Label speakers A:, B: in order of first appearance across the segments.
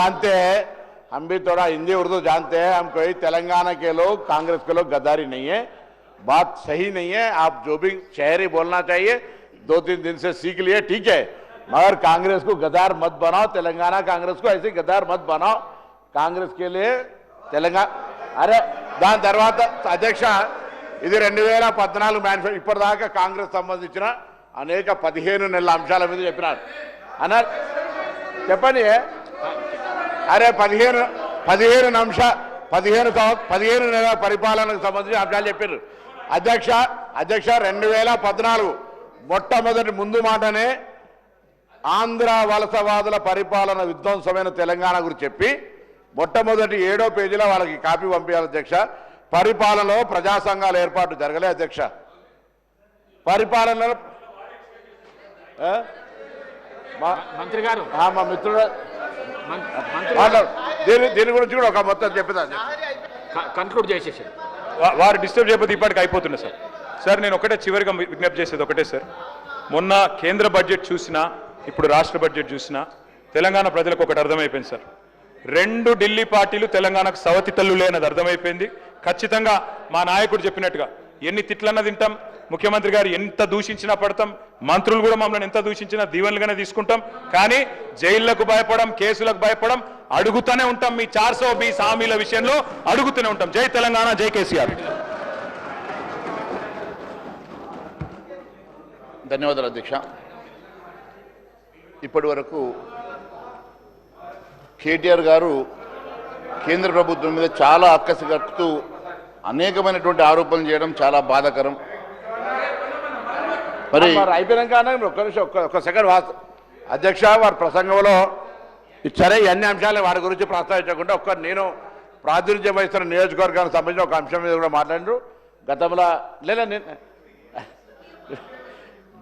A: जानते हैं हम भी थोड़ा हिंदी उर्दू जानते हैं हम कोई तेलंगाना के लोग कांग्रेस के लोग गद्दारी नहीं है बात सही नहीं है आप जो भी शहरी बोलना चाहिए दो तीन दिन से सीख लिए ठीक है मगर कांग्रेस को गद्दार मत बनाओ तेलंगाना कांग्रेस को ऐसे गद्दार मत बनाओ కాంగ్రెస్ కి తెలంగాణ అరే దాని తర్వాత అధ్యక్ష ఇది రెండు వేల పద్నాలుగు మేనిఫెస్టో ఇప్పటిదాకా కాంగ్రెస్ సంబంధించిన అనేక పదిహేను నెలల అంశాల మీద చెప్పినారు అన్నారు చెప్పండి అరే పదిహేను పదిహేను అంశ పదిహేను పదిహేను నెలల పరిపాలనకు సంబంధించిన అంశాలు చెప్పారు అధ్యక్ష అధ్యక్ష రెండు వేల పద్నాలుగు మొట్టమొదటి ముందు మాటనే ఆంధ్ర వలసవాదుల పరిపాలన విధ్వంసమైన తెలంగాణ గురించి చెప్పి మొట్టమొదటి ఏడో పేజీలో వాళ్ళకి కాపీ పంపించాలి అధ్యక్ష. పరిపాలనలో ప్రజా సంఘాల ఏర్పాటు జరగలే అధ్యక్ష. పరిపాలనలో
B: మంత్రి గారు.
A: మా మిత్రుడు దీని దీని గురించి కూడా ఒక మొత్తం చెప్పింది?
B: కన్క్లూడ్ చేసేసారు.
C: వారు డిస్టర్బ్ చేయకపోతే ఇప్పటికి అయిపోతుంది సార్. సార్ నేను ఒకటే చివరిగా విజ్ఞప్తి చేసేది ఒకటే సార్. మొన్న కేంద్ర బడ్జెట్ చూసినా ఇప్పుడు రాష్ట్ర బడ్జెట్ చూసినా తెలంగాణ ప్రజలకు ఒకటి అర్థమైపోయింది సార్. రెండు ఢిల్లీ పార్టీలు తెలంగాణకు సవతి తల్లులే అన్నది అర్థమైపోయింది. ఖచ్చితంగా మా నాయకుడు చెప్పినట్టుగా ఎన్ని తిట్లన్నా తింటాం. ముఖ్యమంత్రి గారు ఎంత దూషించినా పడతాం. మంత్రులు కూడా మమ్మల్ని ఎంత దూషించినా దీవెనలుగానే తీసుకుంటాం. కానీ జైళ్ళకు భయపడం కేసులకు భయపడం అడుగుతూనే ఉంటాం మీ చార్సో మీ సామీల విషయంలో అడుగుతూనే ఉంటాం. జై తెలంగాణ జై కేసీఆర్.
A: ధన్యవాదాలు అధ్యక్ష. ఇప్పటి వరకు కేటీఆర్ గారు కేంద్ర ప్రభుత్వం మీద చాలా అక్కసి కట్టుతూ అనేకమైనటువంటి ఆరోపణలు చేయడం చాలా బాధాకరం. మరి అయిపోయినాక ఒక్క నిమిషం ఒక్క ఒక్క సెకండ్ వాస్ అధ్యక్ష వారి ప్రసంగంలో సరే అన్ని అంశాలు వారి గురించి ప్రస్తావించకుండా ఒక్క నేను ప్రాతినిధ్యం వహిస్తున్న నియోజకవర్గానికి సంబంధించిన ఒక అంశం మీద కూడా మాట్లాడారు గతంలో లేదా నేను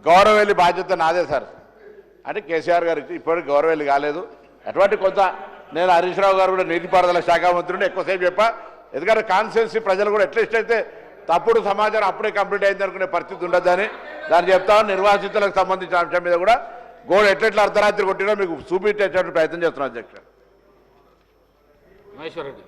A: గౌరవెల్లి బాధ్యత నాదే సార్. అంటే కేసీఆర్ గారు ఇప్పటికి గౌరవెల్లి కాలేదు. అటువంటి కొంత నేను హరీష్ రావు గారు కూడా నీటిపారుదల శాఖ మంత్రుడు ఎక్కువసేపు చెప్పా. ఎందుకంటే కాన్స్టిట్యున్సీ ప్రజలు కూడా ఎట్లా అయితే తప్పుడు సమాచారం అప్పుడే కంప్లీట్ అయింది అనుకునే పరిస్థితి ఉండదని దాన్ని చెప్తా నిర్వాసితులకు సంబంధించిన అంశం మీద కూడా గోడ ఎట్లెట్లా అర్ధరాత్రి కొట్టినా మీకు చూపించేటువంటి ప్రయత్నం చేస్తున్నాను అధ్యక్ష.
B: మహేశ్వర్ రెడ్డి